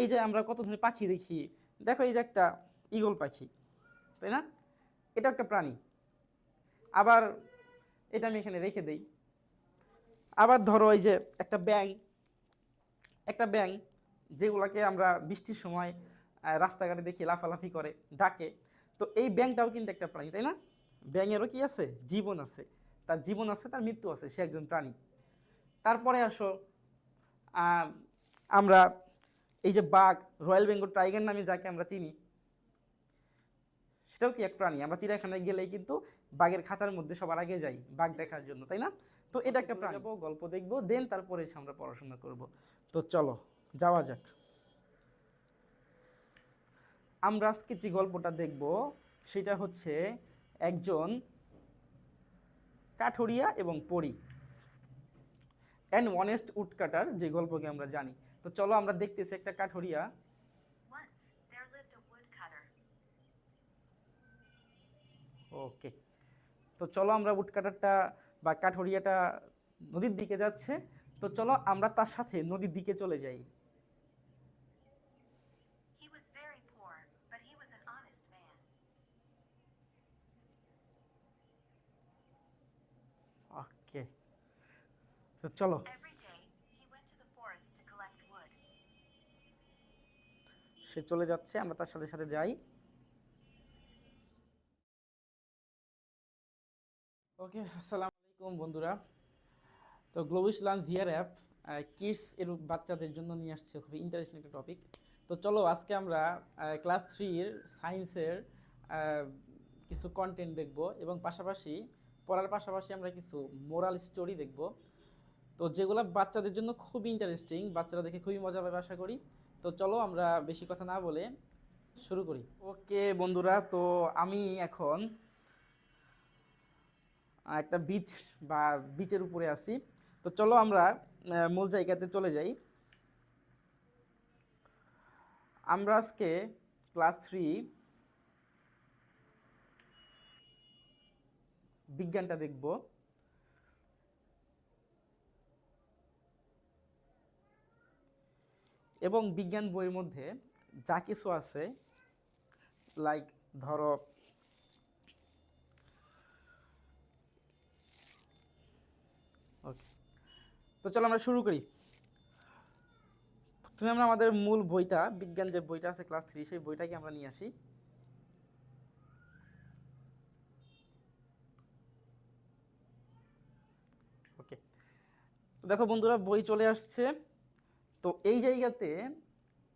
এই যে আমরা কত ধরনের পাখি দেখি, দেখো এই যে একটা ঈগল পাখি, তাই না? এটা একটা প্রাণী। আবার এটা আমি এখানে রেখে দেই। আবার ধরো এই যে একটা ব্যাং একটা ব্যাং যেগুলোকে আমরা বৃষ্টির সময় রাস্তাঘাটে দেখি লাফালাফি করে, ডাকে। তো এই ব্যাংটাও কিন্তু একটা প্রাণী, তাই না? ব্যাঙেরও কি আছে? জীবন আছে। তার জীবন আছে, তার মৃত্যু আছে, সে একজন প্রাণী। তারপরে আসো আমরা এই যে বাঘ রয়্যাল বেঙ্গল টাইগার নামে যাকে আমরা চিনি সেটাও কি এক প্রাণী? আমরা চিড়িয়াখানায় গেলেই কিন্তু বাঘের খাঁচার মধ্যে সবার আগে যাই বাঘ দেখার জন্য তাই না? তো এটা একটা প্রাণী। যাব, গল্প দেখব দেন তারপরে এসে আমরা পড়াশোনা করব। তো চলো যাওয়া যাক। আমরা আজকে যে গল্পটা দেখব সেটা হচ্ছে একজন কাঠুরিয়া এবং পরী। অ্যান্ড অনেস্ট উডকাটার যে গল্পকে আমরা জানি। তো চলো আমরা দেখতেছি একটা কাঠুরিয়া. ওকে তো চলো আমরা উডকাটারটা বা কাঠুরিয়াটা নদীর দিকে যাচ্ছে। তো চলো আমরা তার সাথে নদীর দিকে চলে যাই. ওকে তো চলো। সে চলে যাচ্ছে, আমরা তার সাথে সাথে যাই। ওকে, আসসালামু আলাইকুম বন্ধুরা। তো Globish learn VR app kids এর বাচ্চাদের জন্য নিয়ে আসছে, খুবই ইন্টারেস্টিং একটা টপিক তো চলো, আজকে আমরা ক্লাস থ্রির সায়েন্সের কিছু কন্টেন্ট দেখব এবং পাশাপাশি পড়ার পাশাপাশি আমরা কিছু মোরাল স্টোরি দেখব। তো যেগুলো বাচ্চাদের জন্য খুবই ইন্টারেস্টিং বাচ্চারা দেখে খুবই মজা পাবে, আশা করি। তো চলো আমরা বেশি কথা না বলে শুরু করি। ওকে বন্ধুরা, তো আমি এখন একটা বিচ বা বিচের উপরে আছি। তো চলো আমরা মূল জায়গাতে চলে যাই। আমরা আজকে ক্লাস থ্রি বিজ্ঞানটা দেখব। এবং বিজ্ঞান বইয়ের মধ্যে যা কিছু আছে লাইক ধরো ওকে তো চলো আমরা শুরু করি। তুমি আমরা আমাদের মূল বইটা, বিজ্ঞান যে বইটা আছে ক্লাস থ্রি সেই বইটাকে আমরা নিয়ে আসি। ওকে দেখো বন্ধুরা, বই চলে আসছে। তো এই জায়গাতে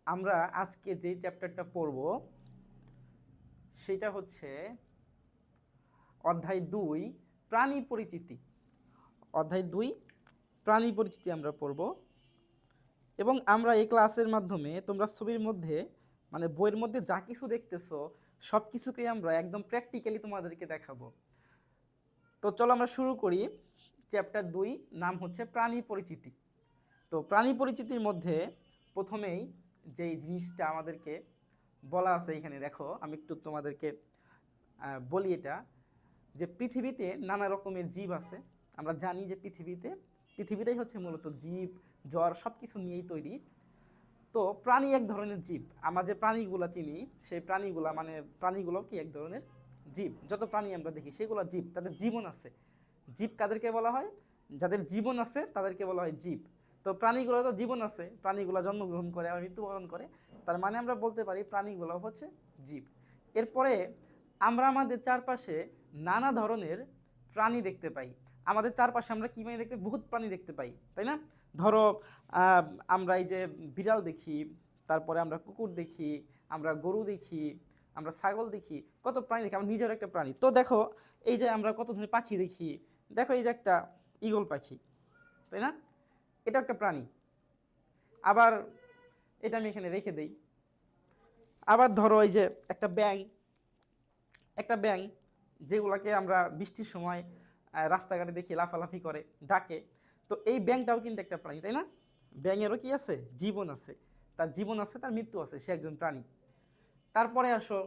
আমরা আজকে যে চ্যাপ্টারটা পড়ব, সেটা হচ্ছে অধ্যায় দুই, প্রাণী পরিচিতি। অধ্যায় দুই, প্রাণী পরিচিতি আমরা পড়ব। এবং আমরা এই ক্লাসের মাধ্যমে তোমরা ছবির মধ্যে মানে বইয়ের মধ্যে যা কিছু দেখতেছো, সব কিছুকেই আমরা একদম প্র্যাকটিক্যালি তোমাদেরকে দেখাবো। তো চলো আমরা শুরু করি। চ্যাপ্টার দুই, নাম হচ্ছে প্রাণী পরিচিতি। তো প্রাণী পরিচিতির মধ্যে প্রথমেই যেই জিনিসটা আমাদেরকে বলা আছে এখানে, দেখো, আমি একটু তোমাদেরকে বলি এটা, যে পৃথিবীতে নানা রকমের জীব আছে। আমরা জানি যে পৃথিবীতে, পৃথিবীটাই হচ্ছে মূলত জীব, জ্বর সব কিছু নিয়েই তৈরি। তো প্রাণী এক ধরনের জীব। আমরা যে প্রাণীগুলো চিনি, সেই প্রাণীগুলা মানে প্রাণীগুলো কি এক ধরনের জীব? যত প্রাণী আমরা দেখি, সেগুলো জীব, তাদের জীবন আছে। জীব কাদেরকে বলা হয়? যাদের জীবন আছে, তাদেরকে বলা হয় জীব। তো প্রাণীগুলো তো জীবন আছে, প্রাণীগুলো জন্মগ্রহণ করে আর মৃত্যুবরণ করে। তার মানে আমরা বলতে পারি প্রাণীগুলো হচ্ছে জীব। এরপরে আমরা আমাদের চারপাশে নানা ধরনের প্রাণী দেখতে পাই। আমাদের চারপাশে আমরা কী প্রাণী দেখতে, বহুত প্রাণী দেখতে পাই, তাই না? ধরো আমরা এই যে বিড়াল দেখি, তারপরে আমরা কুকুর দেখি, আমরা গরু দেখি, আমরা ছাগল দেখি, কত প্রাণী দেখি, আমরা নিজের একটা প্রাণী। তো দেখো, এই যে আমরা কত ধরনের পাখি দেখি, দেখো এই যে একটা ঈগল পাখি, তাই না? এটা একটা প্রাণী। আবার এটা আমি এখানে রেখে দেই। আবার ধরো এই যে একটা ব্যাং একটা ব্যাং যেগুলোকে আমরা বৃষ্টির সময় রাস্তাঘাটে দেখি লাফালাফি করে, ডাকে। তো এই ব্যাংটাও কিন্তু একটা প্রাণী, তাই না? ব্যাঙেরও কি আছে? জীবন আছে। তার জীবন আছে, তার মৃত্যু আছে, সে একজন প্রাণী। তারপরে আসো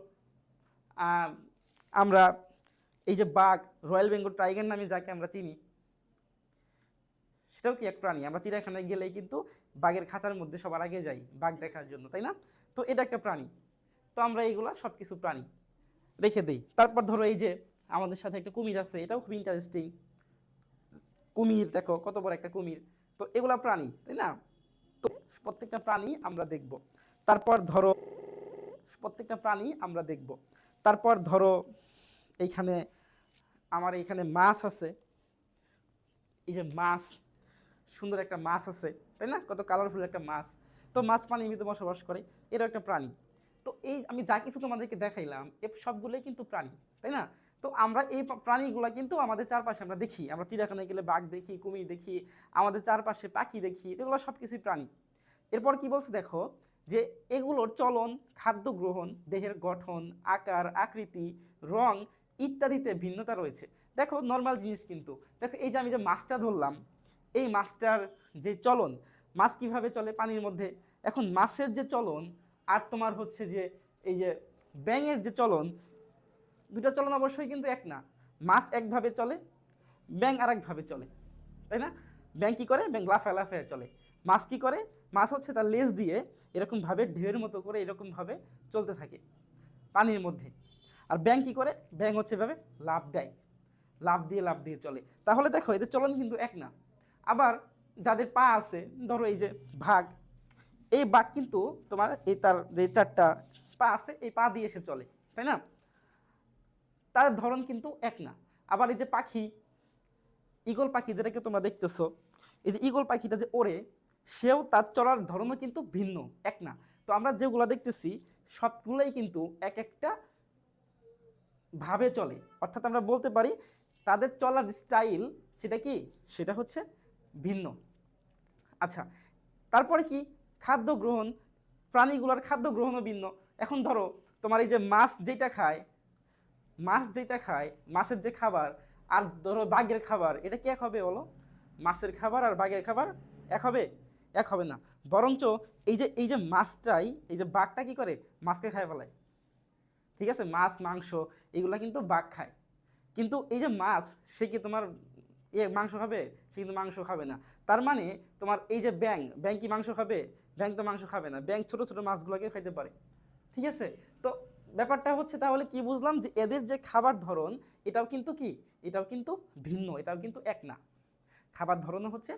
আমরা এই যে বাঘ, রয়্যাল বেঙ্গল টাইগার নামে যাকে আমরা চিনি সেটাও কি এক প্রাণী? আমরা চিড়িয়াখানায় গেলেই কিন্তু বাঘের খাঁচার মধ্যে সবার আগে যাই বাঘ দেখার জন্য, তাই না? তো এটা একটা প্রাণী। তো আমরা এইগুলা সব কিছু প্রাণী রেখে দিই। তারপর ধরো এই যে আমাদের সাথে একটা কুমির আছে, এটাও খুব ইন্টারেস্টিং কুমির, দেখো কত বড় একটা কুমির। তো এগুলা প্রাণী, তাই না? তো প্রত্যেকটা প্রাণী আমরা দেখব। তারপর ধরো প্রত্যেকটা প্রাণী আমরা দেখব। তারপর ধরো এইখানে, আমার এইখানে মাছ আছে। এই যে মাছ সুন্দর একটা মাছ আছে, তাই না? কত কালারফুল একটা মাছ। তো মাছ পানির ভিতরে বসবাস করে, এরও একটা প্রাণী। তো এই আমি যা কিছু তোমাদেরকে দেখাইলাম, এ সবগুলোই কিন্তু প্রাণী, তাই না? তো আমরা এই প্রা- প্রাণীগুলা কিন্তু আমাদের চারপাশে আমরা দেখি। আমরা চিড়িয়াখানায় গেলে বাঘ দেখি, কুমির দেখি, আমাদের চারপাশে পাখি দেখি, এগুলো সব কিছুই প্রাণী। এরপর কি বলছে দেখো, যে এগুলোর চলন, খাদ্য গ্রহণ, দেহের গঠন, আকার, আকৃতি, রং ইত্যাদিতে ভিন্নতা রয়েছে। দেখো নর্মাল জিনিস কিন্তু। দেখো এই যে আমি যে মাছটা ধরলাম এই মাছটার যে চলন, মাছ কীভাবে চলে পানির মধ্যে? এখন মাছের যে চলন আর তোমার হচ্ছে যে এই যে ব্যাঙের যে চলন দুটা চলন অবশ্যই কিন্তু এক না। মাছ একভাবে চলে ব্যাং আর একভাবে চলে, তাই না? ব্যাং কী করে? ব্যাং লাফায় লাফায় চলে। মাছ কী করে? মাছ হচ্ছে তার লেজ দিয়ে এরকমভাবে ঢেউয়ের মতো করে এরকমভাবে চলতে থাকে পানির মধ্যে। আর ব্যাং কী করে? ব্যাং হচ্ছে এভাবে লাভ দেয় লাভ দিয়ে লাভ দিয়ে চলে। তাহলে দেখো, এদের চলন কিন্তু এক না। আবার যাদের পা আছে, ধরো এই যে ভাগ, এই বাঘ কিন্তু তোমার এই তার যে চারটা পা আছে, এই পা দিয়ে এসে চলে, তাই না? তার ধরন কিন্তু এক না। আবার এই যে পাখি, ঈগল পাখি যেটাকে তোমরা দেখতেছো, এই যে ঈগল পাখিটা যে ওড়ে, সেও তার চলার ধরনও কিন্তু ভিন্ন, এক না। তো আমরা যেগুলো দেখতেছি, সবগুলোই কিন্তু এক একটা ভাবে চলে। অর্থাৎ আমরা বলতে পারি, তাদের চলার স্টাইল সেটা কি? সেটা হচ্ছে ভিন্ন। আচ্ছা তারপরে কি? খাদ্য গ্রহণ, প্রাণীগুলোর খাদ্য গ্রহণও ভিন্ন। এখন ধরো, তোমার এই যে মাছ যেটা খায়, মাছ যেটা খায়, মাছের যে খাবার, আর ধরো বাঘের খাবার, এটা কি এক হবে বলো? মাছের খাবার আর বাঘের খাবার এক হবে? এক হবে না। বরঞ্চ এই যে এই যে মাছটাই, এই যে বাঘটা কি করে? মাছকে খায় ফেলায়। ঠিক আছে? মাছ, মাংস, এগুলো কিন্তু বাঘ খায়। কিন্তু এই যে মাছ, সে কি তোমার এ মাংস খাবে, সে কিন্তু মাংস খাবে না। তার মানে তোমার এই যে ব্যাং ব্যাং কি মাংস খাবে? ব্যাং তো মাংস খাবে না। ব্যাং ছোট ছোট মাছগুলোকে খাইতে পারে। ঠিক আছে? তো ব্যাপারটা হচ্ছে তাহলে কি বুঝলাম যে এদের যে খাবার ধরন, এটাও কিন্তু কি? এটাও কিন্তু ভিন্ন, এটাও কিন্তু এক না। খাবার ধরনও হচ্ছে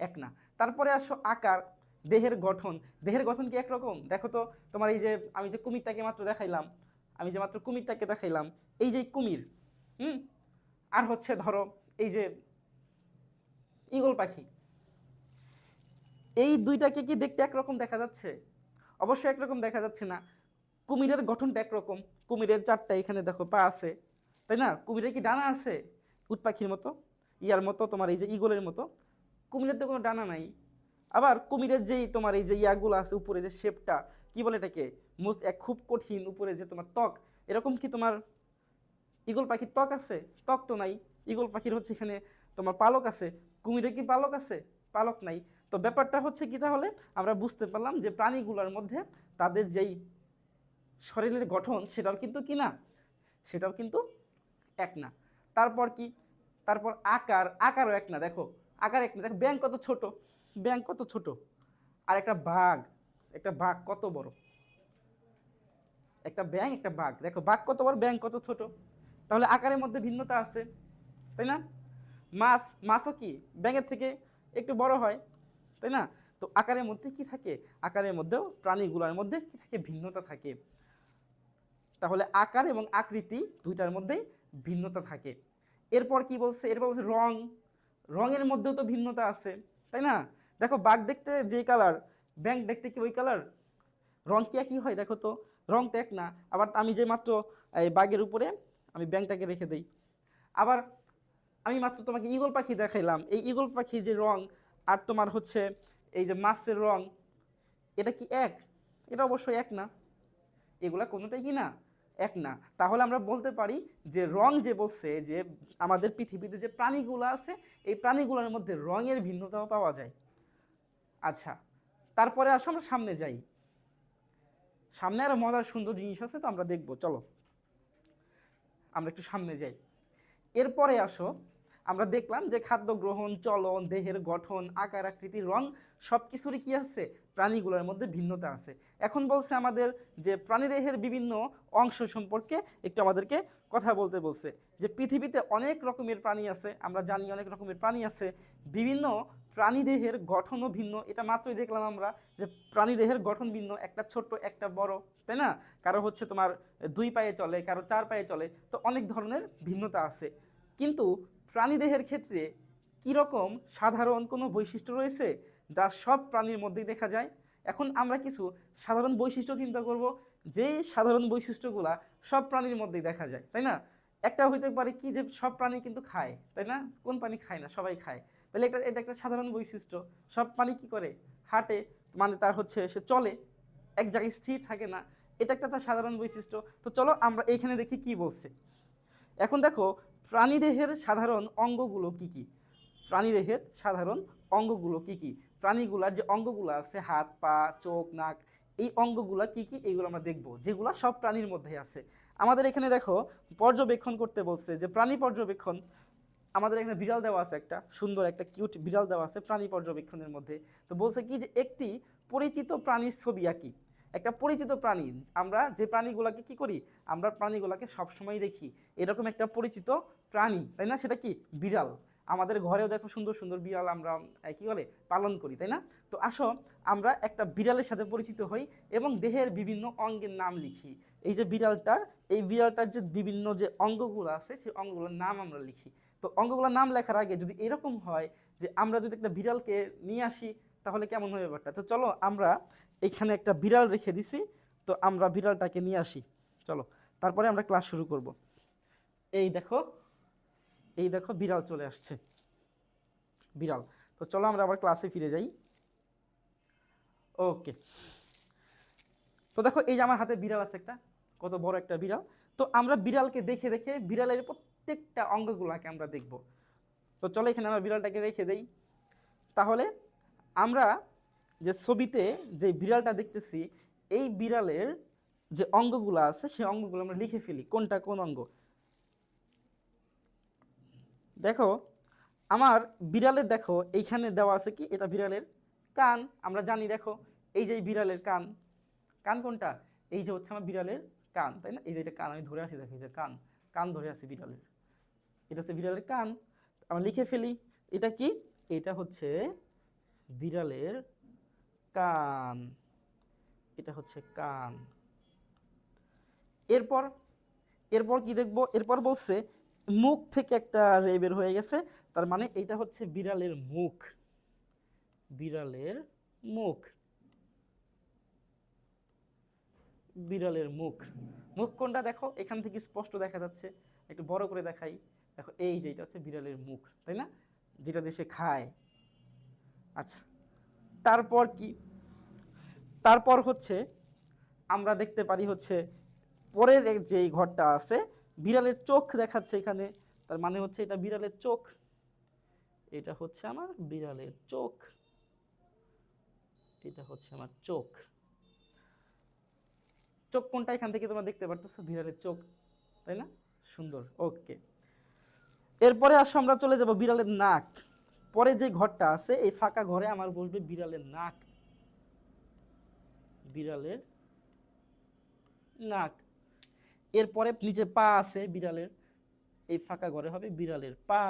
এক না। তারপরে আসো আকার, দেহের গঠন। দেহের গঠন কি একরকম? দেখো তো, তোমার এই যে আমি যে কুমিরটাকে মাত্র দেখাইলাম, আমি যে মাত্র কুমিরটাকে দেখাইলাম, এই যে কুমির, হুম? আর হচ্ছে ধরো, এই যে ঈগল পাখি। এই দুইটাকে কি দেখতে একরকম দেখা যাচ্ছে? অবশ্যই একরকম দেখা যাচ্ছে না। কুমিরের গঠনটা একরকম। কুমিরের চারটা এখানে দেখো পা আছে। তাই না? কুমিরের কি ডানা আছে? উট পাখির মতো, ইয়ার মতো, তোমার এই যে ঈগলের মতো। কুমিরের তো কোনো ডানা নাই। আবার কুমিরের যেই তোমার এই যে ইয়াগুলো আছে, উপরে যে শেপটা, কি বলে এটাকে? মোস্ট এক খুব কঠিন উপরে যে তোমার ত্বক। এরকম কি তোমার ঈগল পাখির ত্বক আছে? ত্বক তো নাই। ঈগল পাখির হচ্ছে এখানে তোমার পালক আছে। কুমিরের কি পালক আছে? পালক নাই। তো ব্যাপারটা হচ্ছে কি তাহলে? আমরা বুঝতে পারলাম যে প্রাণীগুলোর মধ্যে তাদের যেই শরীরের গঠন সেটাও কিন্তু কি না? সেটাও কিন্তু এক না। তারপর কি? তারপর আকার, আকারও এক না। দেখো, আকার এক না। দেখো ব্যাং কত ছোট? ব্যাংক কত ছোট? আর একটা বাঘ একটা বাঘ কত বড়? একটা ব্যাং একটা বাঘ। দেখো, বাঘ কত বড় ব্যাং কত ছোট? তাহলে আকারের মধ্যে ভিন্নতা আছে, তাই না? মাছ, মাছও কি ব্যাঙের থেকে একটু বড় হয়, তাই না? তো আকারের মধ্যে কি থাকে? আকারের মধ্যেও প্রাণীগুলোর মধ্যে কি থাকে? ভিন্নতা থাকে। তাহলে আকার এবং আকৃতি দুইটার মধ্যেই ভিন্নতা থাকে। এরপর কি বলছে? এরপর বলছে রং। রঙের মধ্যেও তো ভিন্নতা আছে, তাই না? দেখো, বাঘ দেখতে যে কালার ব্যাংক দেখতে কি ওই কালার রং কি একই হয়? দেখো তো, রং তো এক না। আবার আমি যে মাত্র, এই বাঘের উপরে আমি ব্যাংকটাকে রেখে দিই। আবার আমি মাত্র তোমাকে ঈগল পাখি দেখাইলাম। এই ঈগল পাখির যে রং আর তোমার হচ্ছে এই যে মাছের রং, এটা কি এক? এটা অবশ্যই এক না। এগুলা কোনোটাই কি না? এক না। তাহলে আমরা বলতে পারি যে রং যে বলছে, যে আমাদের পৃথিবীতে যে প্রাণীগুলো আছে, এই প্রাণীগুলোর মধ্যে রঙের ভিন্নতাও পাওয়া যায়। আচ্ছা তারপরে আসো আমরা সামনে যাই। সামনে আরও মজার সুন্দর জিনিস আছে, তো আমরা দেখব। চলো, আমরা একটু সামনে যাই। এরপরে আসো আমরা দেখলাম যে খাদ্য গ্রহণ, চলন, দেহের গঠন, আকার, আকৃতি, রং সব কিছুরই কী আছে? প্রাণীগুলোর মধ্যে ভিন্নতা আছে। এখন বলছে আমাদের যে প্রাণীদেহের বিভিন্ন অংশ সম্পর্কে একটু আমাদেরকে কথা বলতে বলছে যে পৃথিবীতে অনেক রকমের প্রাণী আছে, আমরা জানি অনেক রকমের প্রাণী আছে, বিভিন্ন প্রাণীদেহের গঠনও ভিন্ন। এটা মাত্রই দেখলাম আমরা যে প্রাণীদেহের গঠন ভিন্ন, একটা ছোট্ট, একটা বড়, তাই না? কারও হচ্ছে তোমার দুই পায়ে চলে, কারও চার পায়ে চলে, তো অনেক ধরনের ভিন্নতা আছে। কিন্তু প্রাণীদেহের ক্ষেত্রে কীরকম সাধারণ কোনো বৈশিষ্ট্য রয়েছে যা সব প্রাণীর মধ্যেই দেখা যায়? এখন আমরা কিছু সাধারণ বৈশিষ্ট্য চিন্তা করব, যেই সাধারণ বৈশিষ্ট্যগুলা সব প্রাণীর মধ্যেই দেখা যায়, তাই না? একটা হইতে পারে কি যে সব প্রাণী কিন্তু খায়, তাই না? কোন প্রাণী খায় না, সবাই খায়। তাহলে এটা এটা একটা সাধারণ বৈশিষ্ট্য। সব প্রাণী কি করে? হাঁটে মানে তার হচ্ছে সে চলে, এক জায়গায় স্থির থাকে না, এটা একটা তার সাধারণ বৈশিষ্ট্য। তো চলো আমরা এইখানে দেখি কি বলছে। এখন দেখো প্রাণীদেহের সাধারণ অঙ্গগুলো কি কি? প্রাণীদেহের সাধারণ অঙ্গগুলো কি কি? প্রাণীগুলার যে অঙ্গগুলো আছে, হাত, পা, চোখ, নাক, এই অঙ্গগুলা কি কি? এইগুলো আমরা দেখব। যেগুলো সব প্রাণীর মধ্যে আছে। আমাদের এখানে দেখো, পর্যবেক্ষণ করতে বলছে যে প্রাণী পর্যবেক্ষণ, আমাদের এখানে বিড়াল দেওয়া আছে একটা, সুন্দর একটা কিউট বিড়াল দেওয়া আছে প্রাণী পর্যবেক্ষণের মধ্যে। তো বলছে কি যে একটি পরিচিত প্রাণীর ছবি আঁকি। একটা পরিচিত প্রাণী। আমরা যে প্রাণীগুলোকে কি করি? আমরা প্রাণীগুলোকে সবসময় দেখি। এরকম একটা পরিচিত প্রাণী, তাই না? সেটা কি? বিড়াল। আমাদের ঘরেও দেখো সুন্দর সুন্দর বিড়াল আমরা কি বলে? পালন করি, তাই না? তো আসো, আমরা একটা বিড়ালের সাথে পরিচিত হই এবং দেহের বিভিন্ন অঙ্গের নাম লিখি। এই যে বিড়ালটার, এই বিড়ালটার যে বিভিন্ন যে অঙ্গগুলো আছে, সেই অঙ্গগুলোর নাম আমরা লিখি। তো অঙ্গগুলোর নাম লেখার আগে যদি এরকম হয় যে আমরা যদি একটা বিড়ালকে নিয়ে আসি তাহলে কেমন হবে ব্যাপারটা? তো চলো আমরা এখানে একটা বিড়াল রেখে দিছি, তো আমরা বিড়ালটাকে নিয়ে আসি। চলো, তারপরে আমরা ক্লাস শুরু করব। এই দেখো এই দেখো বিড়াল চলে আসছে। বিড়াল, তো চলো আমরা আবার ক্লাসে ফিরে যাই। ওকে, তো দেখো এই যে আমার হাতে বিড়াল আছে একটা, কত বড় একটা বিড়াল। তো আমরা বিড়ালকে দেখে দেখে বিড়ালের প্রত্যেকটা অঙ্গগুলোকে আমরা দেখব। তো চলো এখানে আমরা বিড়ালটাকে রেখে দেই। তাহলে আমরা যে ছবিতে যে বিড়ালটা দেখতেছি, এই বিড়ালের যে অঙ্গগুলো আছে, সেই অঙ্গগুলো আমরা লিখে ফেলি, কোনটা কোন অঙ্গ। দেখো, আমার বিড়ালের দেখো, এইখানে দেওয়া আছে কি? এটা বিড়ালের কান। আমরা জানি, দেখো, এই যে বিড়ালের কান। কান কোনটা? এই যে হচ্ছে আমার বিড়ালের কান, তাই না? এই যে এটা কান, আমি ধরে আছি, দেখো, এই যে কান। কান ধরে আছি বিড়ালের। এটা হচ্ছে বিড়ালের কান। আমরা লিখে ফেলি, এটা কি? এটা হচ্ছে বিড়ালের কান। এটা হচ্ছে কান। এরপর এরপর কি দেখব? এরপর বলছে, মুখ থেকে একটা রে বের হয়ে গেছে। তার মানে এটা হচ্ছে বিড়ালের মুখ। বিড়ালের মুখ। বিড়ালের মুখ। মুখ কোনটা দেখো? এখান থেকে স্পষ্ট দেখা যাচ্ছে। একটু বড় করে দেখাই। দেখো, এই যে এটা হচ্ছে বিড়ালের মুখ, তাই না? যেটা দেশে খায়। আচ্ছা তারপর কি? তারপর হচ্ছে আমরা দেখতে পারি হচ্ছে পরের যে ঘরটা আছে, বিড়ালের চোখ দেখাচ্ছে এখানে। তার মানে হচ্ছে এটা বিড়ালের চোখ। এটা হচ্ছে আমার বিড়ালের চোখ। এটা হচ্ছে আমার চোখ। চোখ কোনটা? এখান থেকে তোমরা দেখতে পারতেছো বিড়ালের চোখ, তাই না? সুন্দর, ওকে। এরপরে আসো, আমরা চলে যাব বিড়ালের নাক। পরে যে ঘরটা আছে, এই ফাঁকা ঘরে আমার বসবে বিড়ালের নাক। বিড়ালের নাক। এরপরে নিচে পা আছে বিড়ালের, এই ফাঁকা ঘরে হবে বিড়ালের পা।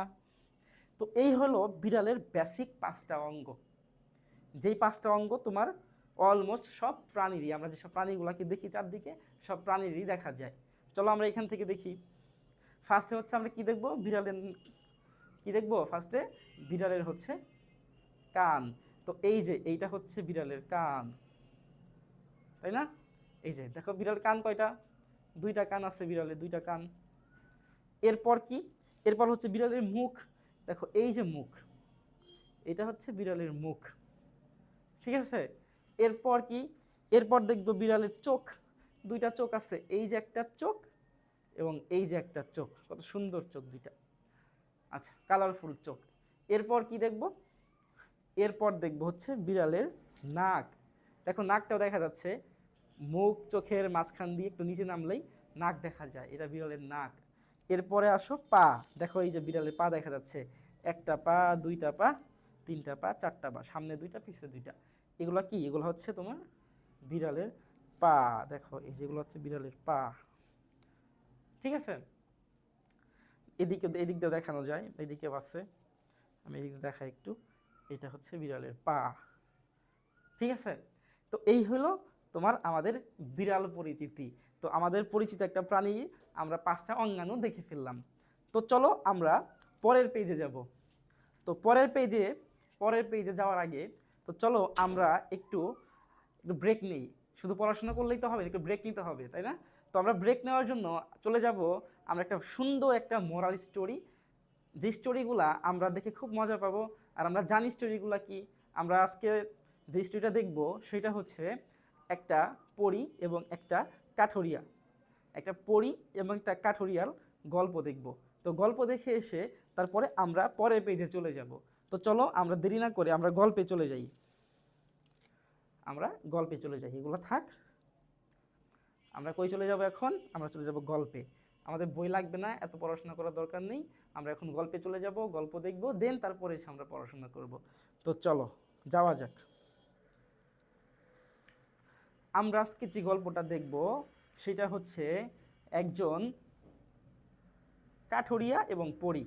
তো এই হলো বিড়ালের বেসিক পাঁচটা অঙ্গ। যেই পাঁচটা অঙ্গ তোমার অলমোস্ট সব প্রাণীরই, আমরা যেসব প্রাণীগুলোকে দেখি চারদিকে, সব প্রাণীরই দেখা যায়। চলো আমরা এখান থেকে দেখি। ফার্স্টে হচ্ছে আমরা কি দেখব? বিড়ালের কি দেখব? ফার্স্টে বিড়ালের হচ্ছে কান। তো এই যে, এইটা হচ্ছে বিড়ালের কান। তাই না? এই যে, দেখো বিড়াল কান কয়টা? দুইটা কান আছে বিড়ালের দুইটা কান। এরপর কি? এরপর হচ্ছে বিড়ালের মুখ। দেখো, এই যে মুখ, এটা হচ্ছে বিড়ালের মুখ। ঠিক আছে? এরপর কি? এরপর দেখব বিড়ালের চোখ। দুইটা চোখ আছে, এই যে একটা চোখ এবং এই যে একটা চোখ। কত সুন্দর চোখ দুইটা। আচ্ছা কালারফুল চোখ। এরপর কি দেখব? এরপর দেখব হচ্ছে বিড়ালের নাক। দেখো, নাকটাও দেখা যাচ্ছে। মুখ চোখের মাঝখান দিয়ে একটু নিচে নামলেই নাক দেখা যায়, এটা বিড়ালের নাক। এরপরে আসো পা। দেখো, এই যে বিড়ালের পা দেখা যাচ্ছে। একটা পা, দুইটা পা, তিনটা পা, চারটা পা, সামনে দুইটা, পিছে দুইটা। এগুলো কি? এগুলো হচ্ছে তোমার বিড়ালের পা। দেখো, এই যেগুলো হচ্ছে বিড়ালের পা। ঠিক আছে? এদিকে এদিক দিয়ে দেখানো যায়, এদিকে আছে আমি এদিক দেখাই একটু। এটা হচ্ছে বিড়ালের পা। ঠিক আছে? তো এই হলো তোমার আমাদের বিড়াল পরিচিতি। তো আমাদের পরিচিত একটা প্রাণী আমরা পাঁচটা অঙ্গাণু দেখে ফেললাম। তো চলো আমরা পরের পেজে যাব। তো পরের পেজে পরের পেজে যাওয়ার আগে তো চলো আমরা একটু একটু ব্রেক নেই। শুধু পড়াশোনা করলেই তো হবে, একটু ব্রেক নিতে হবে, তাই না? তো আমরা ব্রেক নেওয়ার জন্য চলে যাব, আমরা একটা সুন্দর একটা মোরাল স্টোরি যে স্টোরিগুলা আমরা দেখে খুব মজা পাবো, আর আমরা জানি স্টোরিগুলা কি, আমরা আজকে যে স্টোরিটা দেখব সেটা হচ্ছে একটা পরী এবং একটা কাঠরিয়া। একটা পরী এবং একটা কাঠরিয়াল গল্প দেখব। তো গল্প দেখে এসে তারপরে আমরা পরের পেজে চলে যাব। তো চলো আমরা দেরি না করে আমরা গল্পে চলে যাই। আমরা গল্পে চলে যাই, এগুলো থাক। আমরা কই চলে যাব এখন? আমরা চলে যাব গল্পে। আমাদের বই লাগবে না, এত পড়াশোনা করার দরকার নেই। আমরা এখন গল্পে চলে যাব, গল্প দেখব, দেন তারপরে এসে আমরা পড়াশোনা করব। তো চলো, যাওয়া যাক। আমরা আজকে যে গল্পটা দেখব, সেটা হচ্ছে একজন কাঠুরিয়া এবং পরী।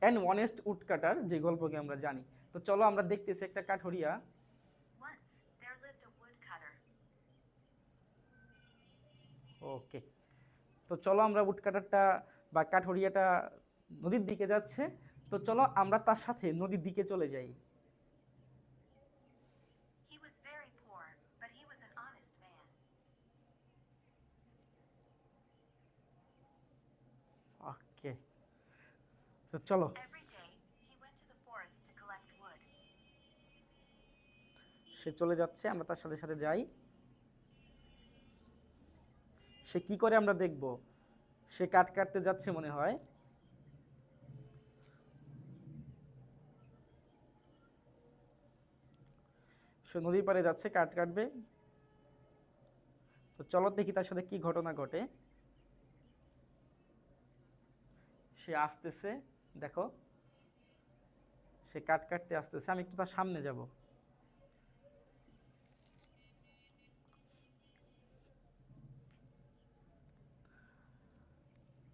অ্যান্ড অনেস্ট উডকাটার যে গল্পকে আমরা জানি। তো চলো আমরা দেখতেছি একটা কাঠুরিয়া। ওকে তো চলো আমরা উট বা কাঠরিয়াটা নদীর দিকে যাচ্ছে। তো চলো আমরা তার সাথে নদীর দিকে চলে যাই। তো চলো। সে চলে যাচ্ছে আমরা তার সাথে সাথে যাই। সে কি করে আমরা দেখব? সে কাঠ কাটতে যাচ্ছে মনে হয়। সে নদীর পাড়ে যাচ্ছে, কাঠ কাটবে। তো চলো দেখি তার সাথে কি ঘটনা ঘটে। সে আসতেছে, দেখো। সে কাঠ কাটতে আসতেছে, আমি একটু তার সামনে যাব ওকে তো সে যাচ্ছে কাট কাটতে One day, he went to a tree to cut it. The tree was near the river, and the branch was over the river. Suddenly, his axe fell into the river.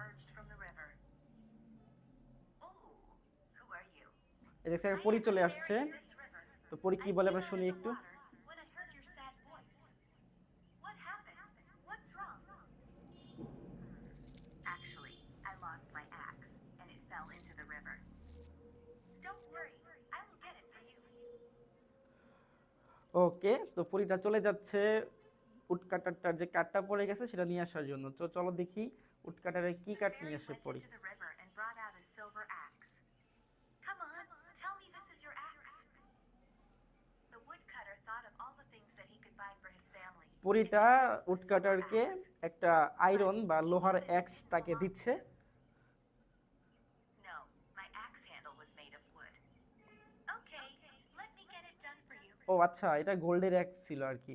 emerged from the river. Oh, who are you? দেখছি "I একটা পরি চলে আসছে. তো পরি কি বলে আমরা শুনি একটু water when I heard your sad voice. What happened? What's wrong? Actually, I lost my axe and it fell into the river. Don't worry, I will get it for you. ওকে তো পরিটা চলে যাচ্ছে উটকাটারটার যে কাটটা পড়ে গেছে সেটা নিয়ে আসার জন্য। তো চলো দেখি উটকাটারে কি কাট নিয়ে এসে পড়ি। পুরিটা উটকাটারকে একটা আয়রন বা লোহার অ্যাক্স তাকে দিচ্ছে। ও আচ্ছা এটা গোল্ডের অ্যাক্স ছিল আর কি।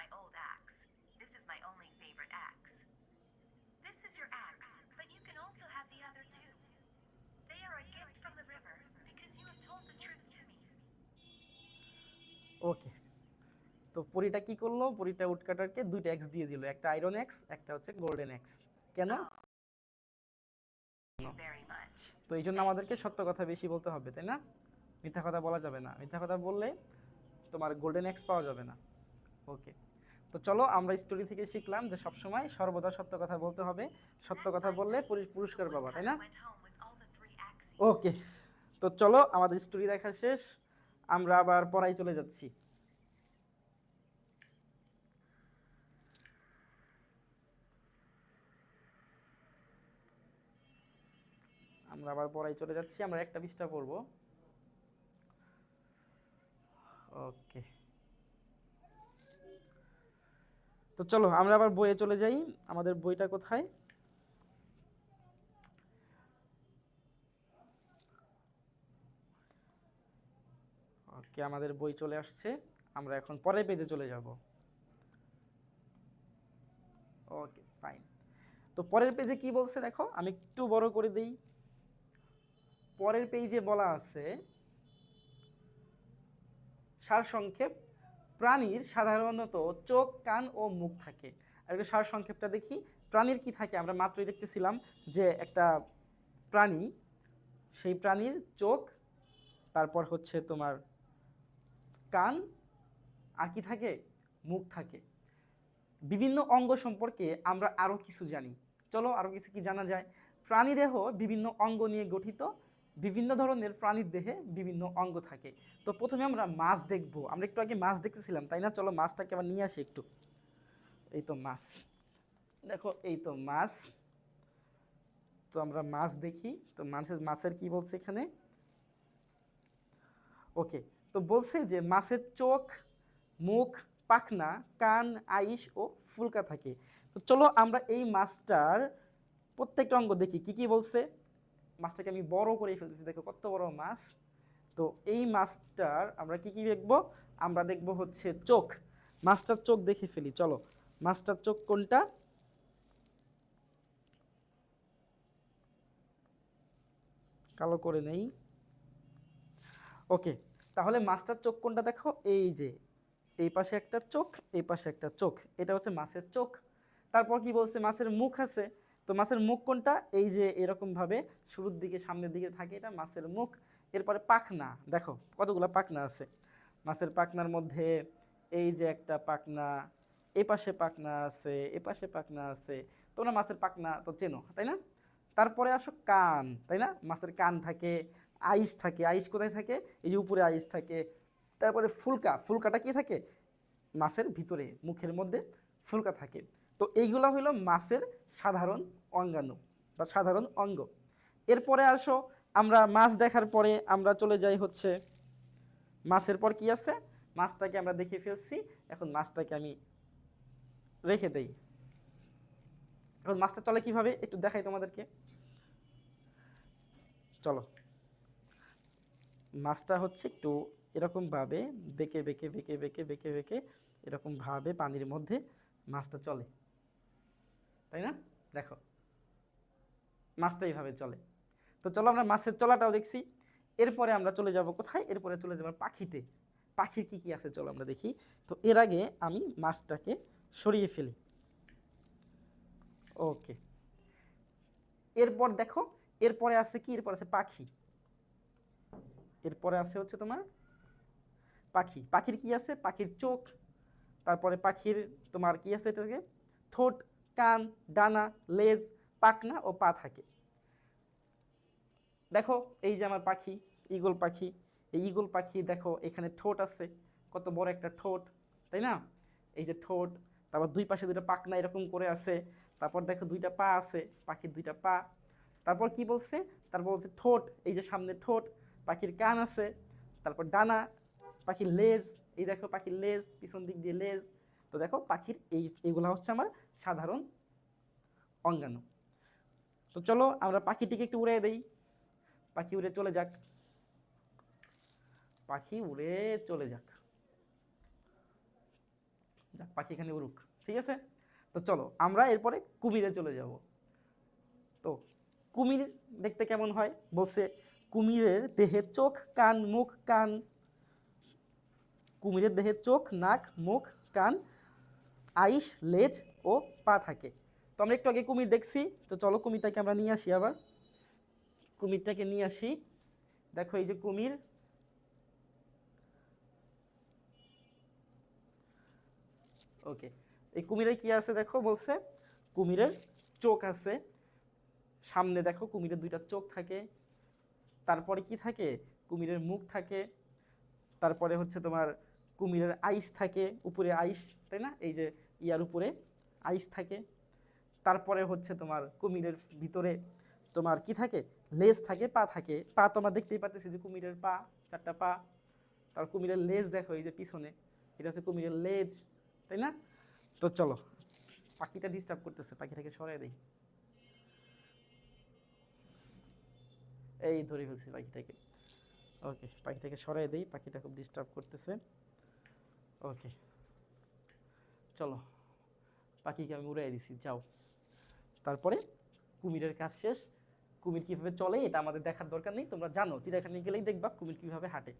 my old axe. This is my only favorite axe. This is your axe, but you can also have the other two. They are a gift from the river because you have told the truth to me. ওকে তো পরিটা কি করল পরিটা উটকাটারকে দুইটা x দিয়ে দিল একটা iron x একটা হচ্ছে golden x কেন. তো এই জন্য আমাদেরকে সত্য কথা বেশি বলতে হবে তাই না মিথ্যা কথা বলা যাবে না মিথ্যা কথা বললে তোমার গোল্ডেন এক্স পাওয়া যাবে না ওকে তো চলো আমরা স্টোরি থেকে শিখলাম যে সবসময় সর্বদা সত্য কথা বলতে হবে। সত্য কথা বললে পুরস্কার পাবা, তাই না. ওকে তো চলো আমাদের স্টোরি দেখা শেষ। আমরা আবার পড়াই চলে যাচ্ছি। আমরা আবার পড়াই চলে যাচ্ছি, আমরা একটা পৃষ্ঠা পড়ব। ওকে তো চলো, আমরা আবার বইয়ে চলে যাই। আমাদের বইটা কোথায়? ওকে, আমাদের বই চলে আসছে। আমরা এখন পরের পেজে চলে যাব। ওকে ফাইন তো পরের পেজে কি বলছে দেখো? আমি একটু বড় করে দিই। পরের পেজে বলা আছে সারসংক্ষেপ প্রাণীর সাধারণত চোখ, কান ও মুখ থাকে। আর একটু সারসংক্ষেপটা দেখি। প্রাণীর কি থাকে? আমরা মাত্রই দেখতেছিলাম যে একটা প্রাণী, সেই প্রাণীর চোখ, তারপর হচ্ছে তোমার কান, আর কি থাকে? মুখ থাকে। বিভিন্ন অঙ্গ সম্পর্কে আমরা আরও কিছু জানি। চলো আরও কিছু কি জানা যায়? প্রাণীদেহ বিভিন্ন অঙ্গ নিয়ে গঠিত। বিভিন্ন ধরনের প্রাণীর দেহে বিভিন্ন অঙ্গ থাকে। তো প্রথমে আমরা মাছ দেখব। আমরা একটু আগে মাছ দেখতেছিলাম, তাই না? চলো মাছটাকে আবার নিয়ে আসি একটু। এই তো মাছ। দেখো, এই তো মাছ। তো আমরা মাছ দেখি। তো মাছের মাছের কি বলছে এখানে? ওকে, তো বলছে যে মাছের চোখ, মুখ, পাখনা, কান, আইস ও ফুলকা থাকে। তো চলো আমরা এই মাছটার প্রত্যেকটা অঙ্গ দেখি। কি কি বলছে? মাছটাকে আমি বড় করে ফেলতেছি। দেখো কত বড় মাছ। তো এই মাছটার আমরা কি কি দেখব? আমরা দেখব হচ্ছে চোখ। মাছটার চোখ দেখে ফেলি, চলো। মাছটার চোখ কোনটা? কালো করে নেই। ওকে, তাহলে মাছটার চোখ কোনটা দেখো? এই যে, এই পাশে একটা চোখ, এই পাশে একটা চোখ। এটা হচ্ছে মাছের চোখ। তারপর কি বলছে? মাছের মুখ আছে। তো মাছের মুখ কোনটা? এই যে এরকমভাবে শুরুর দিকে, সামনের দিকে থাকে এটা মাছের মুখ। এরপরে পাখনা, দেখো কতগুলো পাখনা আছে। মাছের পাখনার মধ্যে এই যে একটা পাখনা এ পাশে পাখনা আছে এ পাশে পাখনা আছে। তোমরা মাছের পাখনা তো চেনো, তাই না? তারপরে আসো কান, তাই না? মাছের কান থাকে, আইস থাকে। আইস কোথায় থাকে? এই যে উপরে আইস থাকে। তারপরে ফুলকা, ফুলকাটা কি থাকে? মাছের ভিতরে, মুখের মধ্যে ফুলকা থাকে। তো এইগুলো হলো মাছের সাধারণ অঙ্গাণু বা সাধারণ অঙ্গ। এরপরে আসো, আমরা মাছ দেখার পরে আমরা চলে যাই হচ্ছে মাছের পর কি আছে? মাছটাকে আমরা দেখে ফেলছি। এখন মাছটাকে আমি রেখে দেই। এখন মাছটা চলে কীভাবে? একটু দেখাই তোমাদেরকে। চলো। মাছটা হচ্ছে একটু এরকমভাবে বেঁকে বেঁকে বেঁকে বেঁকে বেঁকে বেঁকে এরকমভাবে পানির মধ্যে মাছটা চলে। তাই না? দেখো, মাছটা এইভাবে চলে। তো চলো আমরা মাছের চলাটাও দেখছি। এরপরে আমরা চলে যাব কোথায়? এরপরে চলে যাব পাখিতে। পাখির কি কি আছে চলো আমরা দেখি। তো এর আগে আমি মাছটাকে সরিয়ে ফেলি। ওকে। এরপর দেখো, এরপরে আছে কি? এরপর আছে পাখি। এরপরে আছে হচ্ছে তোমার পাখি। পাখির কি আছে? পাখির চোখ। তারপরে পাখির তোমার কি আছে এটাকে? ঠোঁট। কান, ডানা, লেজ, পাখনা ও পা থাকে। দেখো এই যে আমার পাখি, ঈগল পাখি, এই ঈগল পাখি দেখো এখানে ঠোঁট আছে, কত বড় একটা ঠোঁট, তাই না? এই যে ঠোঁট, তারপর দুই পাশে দুইটা পাখনা এরকম করে আছে, তারপর দেখো দুইটা পা আছে, পাখির দুইটা পা। তারপর কি বলছে? তারপর বলছে ঠোঁট, এই যে সামনে ঠোঁট, পাখির কান আছে, তারপর ডানা, পাখির লেজ, এই দেখো পাখির লেজ, পিছন দিক দিয়ে লেজ তো দেখো পাখির এই, এগুলো হচ্ছে আমার সাধারণ অঙ্গাণু। তো চলো আমরা পাখিটিকে একটু উড়ে দেই। পাখি উড়ে চলে যাক। পাখি উড়ে চলে যাক। যাক, পাখি এখানে উড়ুক, ঠিক আছে? তো চলো, আমরা এরপরে কুমিরে চলে যাব। তো কুমির দেখতে কেমন হয়? বলছে, কুমিরের দেহে চোখ, কান, মুখ, কান। কুমিরের দেহে চোখ, নাক, মুখ, কান আইস, লেজ ও পা থাকে। তো আমরা একটু আগে কুমির দেখছি। তো চলো কুমিরটাকে আমরা নিয়ে আসি আবার। কুমিরটাকে নিয়ে আসি। দেখো এই যে কুমির। ওকে এই কুমিরের কি আছে দেখো বলছে? কুমিরের চোখ আছে। সামনে দেখো কুমিরের দুইটা চোখ থাকে। তারপরে কি থাকে? কুমিরের মুখ থাকে। তারপরে হচ্ছে তোমার কুমিরের আইস থাকে। উপরে আইস, তাই না? এই যে ইয়ার উপরে আইস থাকে। তারপরে হচ্ছে তোমার কুমিরের ভিতরে তোমার কি থাকে? লেজ থাকে, পা থাকে। পা তো আমরা দেখতেই পাচ্ছি যে কুমিরের পা, চারটা পা। তার কুমিরের লেজ দেখো, এই যে পিছনে। এটা হচ্ছে কুমিরের লেজ, তাই না? তো চলো, পাখিটা ডিস্টার্ব করতেছে, পাখিটাকে সরাই দেই। এই ধরে ফেলছি পাখিটাকে। ওকে পাখিটাকে সরাই দেই, পাখিটা খুব ডিস্টার্ব করতেছে। ওকে চলো, পাখিকে আমি উড়াই দিছি, যাও। তারপরে কুমিরের কাজ শেষ। কুমির কীভাবে চলে, এটা আমাদের দেখার দরকার নেই, তোমরা জানো। চিড়িয়াখানায় গেলেই দেখবা কুমির কীভাবে হাঁটে।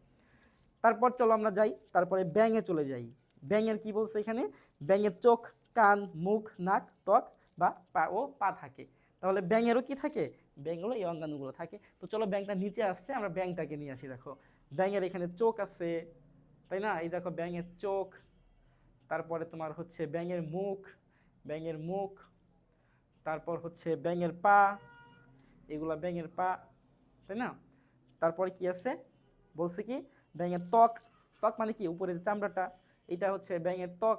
তারপর চলো আমরা যাই, তারপরে ব্যাঙে চলে যাই। ব্যাঙের কি বলছে এখানে? ব্যাঙের চোখ, কান, মুখ, নাক, ত্বক বা পা ও পা থাকে। তাহলে ব্যাঙেরও কি থাকে? ব্যাঙেরও এই অঙ্গাণুগুলো থাকে। তো চলো ব্যাংকটা নিচে আসছে, আমরা ব্যাংকটাকে নিয়ে আসি, দেখো। ব্যাঙের এখানে চোখ আছে, তাই না? এই দেখো ব্যাঙের চোখ তারপরে তোমার হচ্ছে ব্যাঙের মুখ ব্যাঙের মুখ, তারপর হচ্ছে ব্যাঙের পা, এগুলা ব্যাঙের পা, তাই না? তারপরে কি আছে? বলছে কি, ব্যাঙের ত্বক ত্বক মানে কি? উপরের চামড়াটা, এটা হচ্ছে ব্যাঙের ত্বক,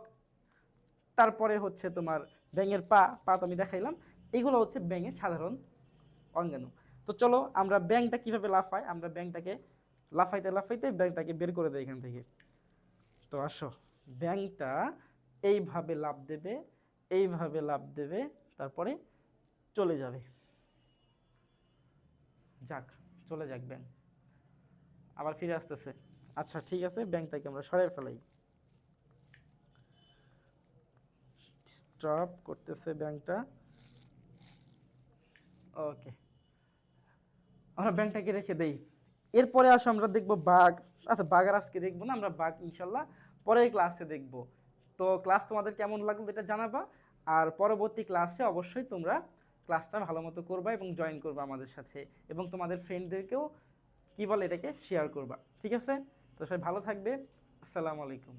তারপরে হচ্ছে তোমার ব্যাঙের পা পা তো আমি দেখাইলাম, এগুলো হচ্ছে ব্যাঙের সাধারণ অঙ্গাণু। তো চলো, আমরা ব্যাংকটা কীভাবে লাফাই? আমরা ব্যাংকটাকে লাফাইতে লাফাইতে ব্যাংকটাকে বের করে দেয় এখান থেকে। তো আসো। ব্যাংকটা এইভাবে লাভ দেবে, এইভাবে লাভ দেবে, তারপরে চলে যাবে। যাক, চলে যাক ব্যাংক। আবার ফিরে আসতেছে। আচ্ছা ঠিক আছে, ব্যাংকটাকে আমরা সরাই ফেলাই। স্টপ করতেছে ব্যাংকটা। ওকে আমরা ব্যাংকটাকে রেখে দেই। এরপরে আসো, আমরা দেখব বাঘ। আচ্ছা বাঘ আর আজকে দেখব না, আমরা বাঘ ইনশাল্লাহ পরের ক্লাসে দেখব। তো ক্লাস তোমাদের কেমন লাগল এটা জানাবা। আর পরবর্তী ক্লাসে অবশ্যই তোমরা ক্লাসটা ভালো মতো করবা এবং জয়েন করবা আমাদের সাথে এবং তোমাদের ফ্রেন্ডদেরকেও কী বলে এটাকে শেয়ার করবা। ঠিক আছে? তো সবাই ভালো থাকবে। আসসালামু আলাইকুম।